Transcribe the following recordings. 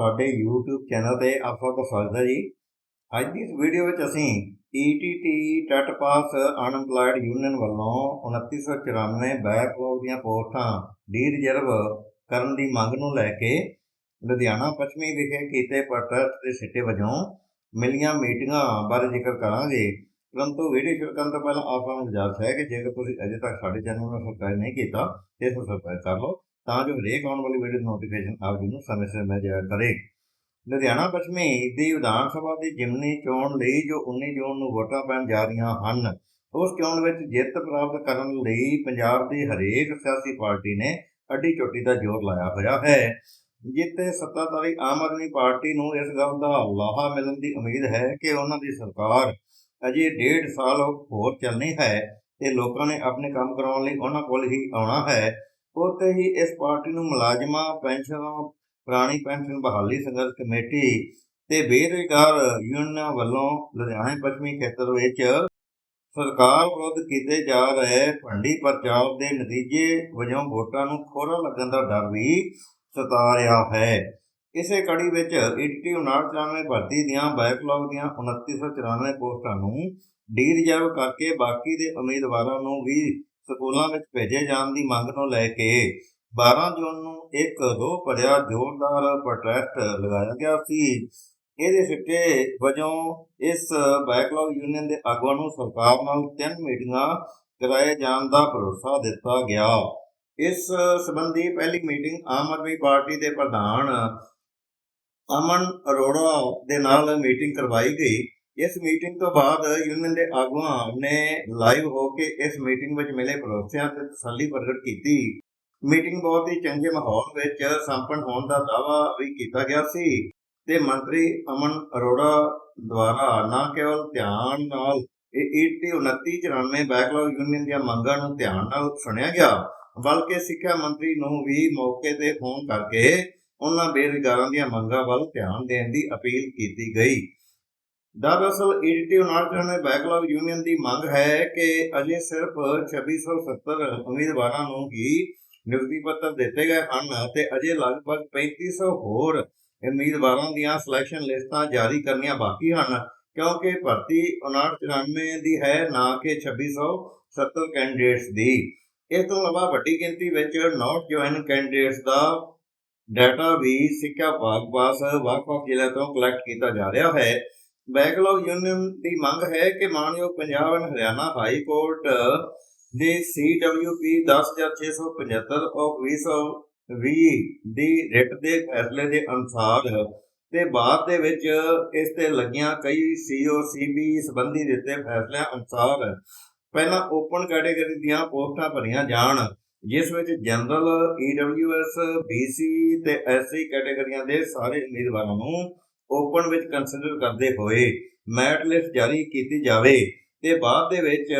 ਸਾਡੇ YouTube channel ਤੇ ਆਪ ਸਭ ਦਾ ਸਵਾਗਤ ਹੈ ਜੀ। ਅੱਜ ਦੀ ਇਸ ਵੀਡੀਓ ਵਿੱਚ ਅਸੀਂ ETT TET pass unemployed union ਵੱਲੋਂ 2994 ਬੈਕਲੌਗ ਦੀਆਂ ਪੋਸਟਾਂ ਡੀ ਰਿਜ਼ਰਵ ਕਰਨ ਦੀ ਮੰਗ ਨੂੰ ਲੈ ਕੇ ਲੁਧਿਆਣਾ ਪੱਛਮੀ ਵਿਖੇ ਕੀਤੇ ਪ੍ਰੋਟੈਸਟ ਦੇ ਸਿੱਟੇ ਵਜੋਂ ਮਿਲੀਆਂ ਮੀਟਿੰਗਾਂ ਬਾਰੇ ਜ਼ਿਕਰ ਕਰਾਂਗੇ। ਪਰੰਤੂ ਵੀਡੀਓ ਸ਼ੁਰੂ ਕਰਨ ਤੋਂ ਪਹਿਲਾਂ ਆਪ ਨੂੰ ਗੁਜ਼ਾਰਿਸ਼ ਹੈ ਕਿ ਜੇਕਰ ਤੁਸੀਂ ਅਜੇ ਤੱਕ ਸਾਡੇ ਚੈਨਲ ਨੂੰ ਸਬਸਕ੍ਰਾਈਬ ਨਹੀਂ ਕੀਤਾ, ਤੇ ਇਸ ਨੂੰ ਸਬਸਕ੍ਰਾਈਬ ਕਰ ਲਓ। ਤਾਂ ਜੋ ਹਰੇਕ ਆਉਣ ਵਾਲੀ ਵੀਡੀਓ ਦੀ ਨੋਟੀਫਿਕੇਸ਼ਨ ਆਪ ਜੀ ਨੂੰ ਸਮੇਂ ਸਿਰ ਮਿਲ ਜਾਇਆ ਕਰੇ। ਲੁਧਿਆਣਾ ਪੱਛਮੀ ਦੀ ਵਿਧਾਨ ਸਭਾ ਦੀ ਜਿਮਨੀ ਚੋਣ ਲਈ ਜੋ 19 ਜੂਨ ਨੂੰ ਵੋਟਾਂ ਪੈਣ ਜਾ ਰਹੀਆਂ ਹਨ, ਉਸ ਚੋਣ ਵਿੱਚ ਜਿੱਤ ਪ੍ਰਾਪਤ ਕਰਨ ਲਈ ਪੰਜਾਬ ਦੀ ਹਰੇਕ ਸਿਆਸੀ ਪਾਰਟੀ ਨੇ ਅੱਡੀ ਚੋਟੀ ਦਾ ਜ਼ੋਰ ਲਾਇਆ ਹੋਇਆ ਹੈ। ਜਿੱਤੇ ਸੱਤਾਧਾਰੀ ਆਮ ਆਦਮੀ ਪਾਰਟੀ ਨੂੰ ਇਸ ਗੱਲ ਦਾ ਲਾਹਾ ਮਿਲਣ ਦੀ ਉਮੀਦ ਹੈ ਕਿ ਉਹਨਾਂ ਦੀ ਸਰਕਾਰ ਅਜੇ ਡੇਢ ਸਾਲ ਹੋਰ ਚੱਲਣੀ ਹੈ ਤੇ ਲੋਕਾਂ ਨੇ ਆਪਣੇ ਕੰਮ ਕਰਾਉਣ ਲਈ ਉਹਨਾਂ ਕੋਲ ਹੀ ਆਉਣਾ ਹੈ। ਉੱਥੇ ਹੀ ਇਸ ਪਾਰਟੀ ਨੂੰ ਮੁਲਾਜ਼ਮਾਂ ਪੈਨਸ਼ਨਾਂ ਪੁਰਾਣੀ ਪੈਨਸ਼ਨ ਬਹਾਲੀ ਸੰਘਰਸ਼ ਕਮੇਟੀ ਤੇ ਬੇਰੁਜ਼ਗਾਰ ਯੂਨੀਅਨਾਂ ਵੱਲੋਂ ਲੁਧਿਆਣਾ ਪੱਛਮੀ ਖੇਤਰ ਵਿੱਚ ਸਰਕਾਰ ਵਿਰੁੱਧ ਕੀਤੇ ਜਾ ਰਹੇ ਭੰਡੀ ਪ੍ਰਚਾਰ ਦੇ ਨਤੀਜੇ ਵਜੋਂ ਵੋਟਾਂ ਨੂੰ ਖੋਰਾ ਲੱਗਣ ਦਾ ਡਰ ਵੀ ਸਤਾ ਰਿਹਾ ਹੈ। ਇਸੇ ਕੜੀ ਵਿੱਚ ਈਟੀ 5994 ਭਰਤੀ ਦੀਆਂ ਬੈਕਲੌਗ ਦੀਆਂ 2994 ਪੋਸਟਾਂ ਨੂੰ ਡੀ ਰਿਜ਼ਰਵ ਕਰਕੇ ਬਾਕੀ ਦੇ ਉਮੀਦਵਾਰਾਂ ਨੂੰ ਵੀ ਸਕੂਲਾਂ ਵਿੱਚ ਭੇਜੇ ਜਾਣ ਦੀ ਮੰਗ ਨੂੰ ਲੈ ਕੇ 12 ਜੂਨ ਨੂੰ ਇੱਕ ਰੋਹ ਭਰਿਆ ਜ਼ੋਰਦਾਰ ਪ੍ਰੋਟੈਸਟ ਲਗਾਇਆ ਗਿਆ ਸੀ। ਇਹਦੇ ਸਿੱਟੇ ਵਜੋਂ ਇਸ ਬੈਕਲੌਗ ਯੂਨੀਅਨ ਦੇ ਆਗੂਆਂ ਨੂੰ ਸਰਕਾਰ ਨਾਲ ਤਿੰਨ ਮੀਟਿੰਗਾਂ ਕਰਾਏ ਜਾਣ ਦਾ ਭਰੋਸਾ ਦਿੱਤਾ ਗਿਆ। ਇਸ ਸੰਬੰਧੀ ਪਹਿਲੀ ਮੀਟਿੰਗ ਆਮ ਆਦਮੀ ਪਾਰਟੀ ਦੇ ਪ੍ਰਧਾਨ ਅਮਨ ਅਰੋੜਾ ਦੇ ਨਾਲ ਮੀਟਿੰਗ ਕਰਵਾਈ ਗਈ। ਇਸ ਮੀਟਿੰਗ ਤੋਂ ਬਾਅਦ ਯੂਨੀਅਨ ਦੇ ਆਗੂਆਂ ਨੇ ਲਾਈਵ ਹੋ ਕੇ ਇਸ ਮੀਟਿੰਗ ਵਿੱਚ ਮਿਲੇ ਭਰੋਸਿਆਂ ਤੇ ਤਸੱਲੀ ਪ੍ਰਗਟ ਕੀਤੀ। ਮੀਟਿੰਗ ਬਹੁਤ ਹੀ ਚੰਗੇ ਮਾਹੌਲ ਵਿੱਚ ਸੰਪੰਨ ਹੋਣ ਦਾ ਦਾਅਵਾ ਵੀ ਕੀਤਾ ਗਿਆ ਸੀ ਤੇ ਮੰਤਰੀ ਅਮਨ ਅਰੋੜਾ ਦੁਆਰਾ ਨਾ ਕੇਵਲ ਧਿਆਨ ਨਾਲ ਇਹ ਈਟੀ 2994 ਬੈਕਲੌਗ ਯੂਨੀਅਨ ਦੀਆਂ ਮੰਗਾਂ ਨੂੰ ਧਿਆਨ ਨਾਲ ਸੁਣਿਆ ਗਿਆ, ਬਲਕਿ ਸਿੱਖਿਆ ਮੰਤਰੀ ਨੂੰ ਵੀ ਮੌਕੇ ਤੇ ਫੋਨ ਕਰਕੇ ਉਹਨਾਂ ਬੇਰੁਜ਼ਗਾਰਾਂ ਦੀਆਂ ਮੰਗਾਂ ਵੱਲ ਧਿਆਨ ਦੇਣ ਦੀ ਅਪੀਲ ਕੀਤੀ ਗਈ। ਦਰਅਸਲ ਈਟੀ 2994 ਬੈਕਲੌਗ ਯੂਨੀਅਨ ਦੀ ਮੰਗ ਹੈ ਕਿ ਅਜੇ ਸਿਰਫ 2670 ਉਮੀਦਵਾਰਾਂ ਨੂੰ ਹੀ ਨਿਯੁਕਤੀ ਪੱਤਰ ਦਿੱਤੇ ਗਏ ਹਨ ਅਤੇ ਅਜੇ ਲਗਭਗ 3500 ਹੋਰ ਉਮੀਦਵਾਰਾਂ ਦੀਆਂ ਸਿਲੈਕਸ਼ਨ ਲਿਸਟਾਂ ਜਾਰੀ ਕਰਨੀਆਂ ਬਾਕੀ ਹਨ, ਕਿਉਂਕਿ ਭਰਤੀ 5994 ਦੀ ਹੈ, ਨਾ ਕਿ 2670 ਕੈਂਡੀਡੇਟਸ ਦੀ। ਇਸ ਤੋਂ ਇਲਾਵਾ ਵੱਡੀ ਗਿਣਤੀ ਵਿੱਚ ਨਾਟ ਜੁਆਇਨ ਕੈਂਡੀਡੇਟਸ ਦਾ ਡਾਟਾ ਵੀ ਸਿੱਖਿਆ ਵਿਭਾਗ ਪਾਸ ਵੱਖ-ਵੱਖ ਜ਼ਿਲ੍ਹਿਆਂ ਤੋਂ ਕਲੈਕਟ ਕੀਤਾ ਜਾ ਰਿਹਾ ਹੈ। ਬੈਕਲੌਗ ਯੂਨੀਅਨ ਦੀ ਮੰਗ ਹੈ ਕਿ ਮਾਨਯੋਗ Punjab and Haryana high court ਦੇ CWP 10675 ਆਫ 2020 ਦੀ ਰਿਟ ਦੇ ਫੈਸਲੇ ਦੇ ਅਨੁਸਾਰ ਤੇ ਬਾਅਦ ਦੇ ਵਿੱਚ ਇਸ ਤੇ ਲੱਗੀਆਂ ਕਈ COCB ਸੰਬੰਧੀ ਦਿੱਤੇ ਫੈਸਲਿਆਂ ਅਨੁਸਾਰ ਪਹਿਲਾਂ ਓਪਨ ਕੈਟਾਗਰੀ ਦੀਆਂ ਪੋਸਟਾਂ ਭਰੀਆਂ ਜਾਣ, ਜਿਸ ਵਿੱਚ ਜਨਰਲ EWS BC ਤੇ SC ਕੈਟਾਗਰੀਆਂ ਦੇ ਸਾਰੇ ਉਮੀਦਵਾਰਾਂ ਨੂੰ ਓਪਨ ਵਿੱਚ ਕੰਸੀਡਰ ਕਰਦੇ ਹੋਏ ਮੈਰਿਟ ਲਿਸਟ ਜਾਰੀ ਕੀਤੀ ਜਾਵੇ ਤੇ ਬਾਅਦ ਦੇ ਵਿੱਚ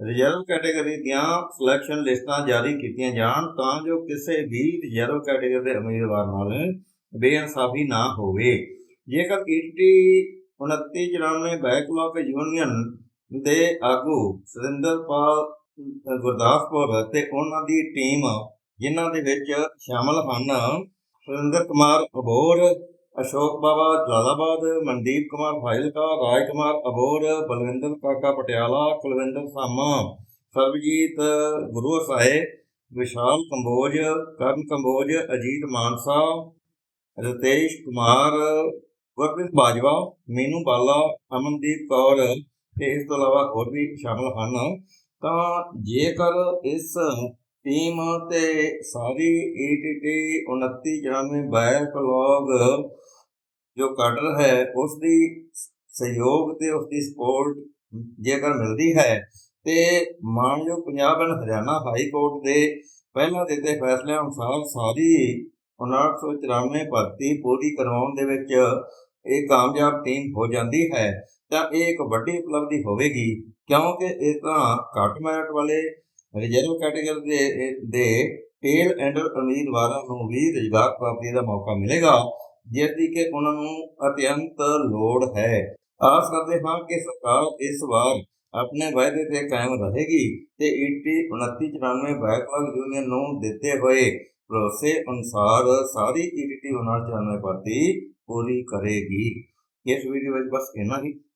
ਰਿਜ਼ਰਵ ਕੈਟਾਗਰੀ ਦੀਆਂ ਸਿਲੈਕਸ਼ਨ ਲਿਸਟਾਂ ਜਾਰੀ ਕੀਤੀਆਂ ਜਾਣ ਤਾਂ ਜੋ ਕਿਸੇ ਵੀ ਰਿਜ਼ਰਵ ਕੈਟਾਗਰੀ ਦੇ ਉਮੀਦਵਾਰ ਨਾਲ ਬੇਇਨਸਾਫੀ ਨਾ ਹੋਵੇ। ਜੇਕਰ ਈਟੀ 2994 ਬੈਕਲੌਗ ਯੂਨੀਅਨ ਦੇ ਆਗੂ ਸੁਰਿੰਦਰਪਾਲ ਗੁਰਦਾਸਪੁਰ ਤੇ ਉਹਨਾਂ ਦੀ ਟੀਮ ਜਿਨ੍ਹਾਂ ਦੇ ਵਿੱਚ ਸ਼ਾਮਲ ਹਨ ਸੁਰਿੰਦਰ ਕੁਮਾਰ ਅਬੋਰ, ਅਸ਼ੋਕ ਬਾਬਾ ਜਲਾਲਾਬਾਦ, ਮਨਦੀਪ ਕੁਮਾਰ ਫਾਇਲਕਾ ਰਾਜ ਕੁਮਾਰ ਅਬੋਰ, ਬਲਵਿੰਦਰ ਕਾਕਾ ਪਟਿਆਲਾ, ਕੁਲਵਿੰਦਰ ਸਾਮਾ, ਸਰਬਜੀਤ ਗੁਰੂ ਸਾਹਿਬ, ਵਿਸ਼ਾਲ ਕੰਬੋਜ, ਕਰਨ ਕੰਬੋਜ, ਅਜੀਤ ਮਾਨਸਾ, ਰਤੇਸ਼ ਕੁਮਾਰ, ਗੁਰਪ੍ਰੀਤ ਬਾਜਵਾ, ਮੀਨੂ ਬਾਲਾ, ਅਮਨਦੀਪ ਕੌਰ ਤੇ ਇਸ ਤੋਂ ਇਲਾਵਾ ਹੋਰ ਵੀ ਸ਼ਾਮਲ ਹਨ। ਤਾਂ ਜੇਕਰ ਇਸ ਟੀਮ ਤੇ ਸਾਰੀ ਈਟੀਟੀ 2994 ਬੈਕਲੌਗ ਜੋ ਕਟਰ ਹੈ ਉਸ ਦੀ ਸਹਿਯੋਗ ਤੇ ਉਸ ਦੀ ਸਪੋਰਟ ਜੇਕਰ ਮਿਲਦੀ ਹੈ ਤੇ ਮਾਨਯੋਗ Punjab and Haryana high court ਦੇ ਪਹਿਲਾਂ ਦਿੱਤੇ ਫੈਸਲਿਆਂ ਅਨੁਸਾਰ ਸਾਰੀ 5994 ਭਰਤੀ ਪੂਰੀ ਕਰਵਾਉਣ ਦੇ ਵਿੱਚ ਇਹ ਕਾਮਯਾਬ ਟੀਮ ਹੋ ਜਾਂਦੀ ਹੈ। ਤਾਂ ਇਹ ਇੱਕ ਵੱਡੀ ਉਪਲਬਧੀ ਹੋਵੇਗੀ ਕਿਉਂਕਿ ਇਸ ਤਰ੍ਹਾਂ ਘੱਟ ਮੈਰਿਟ ਵਾਲੇ ਰਿਜ਼ਰਵ ਕੈਟਾਗਰੀ ਦੇ ਦੇ ਟੇਲ ਐਂਡਰ ਉਮੀਦਵਾਰਾਂ ਨੂੰ ਵੀ ਰੁਜ਼ਗਾਰ ਪ੍ਰਾਪਤੀ ਦਾ ਮੌਕਾ ਮਿਲੇਗਾ ਜਿਸ ਦੀ ਕਿ ਉਹਨਾਂ ਨੂੰ ਅਤਿਅੰਤ ਲੋੜ ਹੈ। ਆਸ ਕਰਦੇ ਹਾਂ ਕਿ ਸਰਕਾਰ ਇਸ ਵਾਰ ਆਪਣੇ ਵਾਅਦੇ ਤੇ ਕਾਇਮ ਰਹੇਗੀ ਤੇ ਈਟੀ 2994 ਬੈਕਲੌਗ ਯੂਨੀਅਨ ਨੂੰ ਦਿੱਤੇ ਹੋਏ ਭਰੋਸੇ ਅਨੁਸਾਰ ਸਾਰੀ ਈਟੀਟੀ 1994 ਭਰਤੀ ਪੂਰੀ ਕਰੇਗੀ। ਇਸ ਵੀਡੀਓ ਵਿੱਚ ਬਸ ਇੰਨਾ ਹੀ।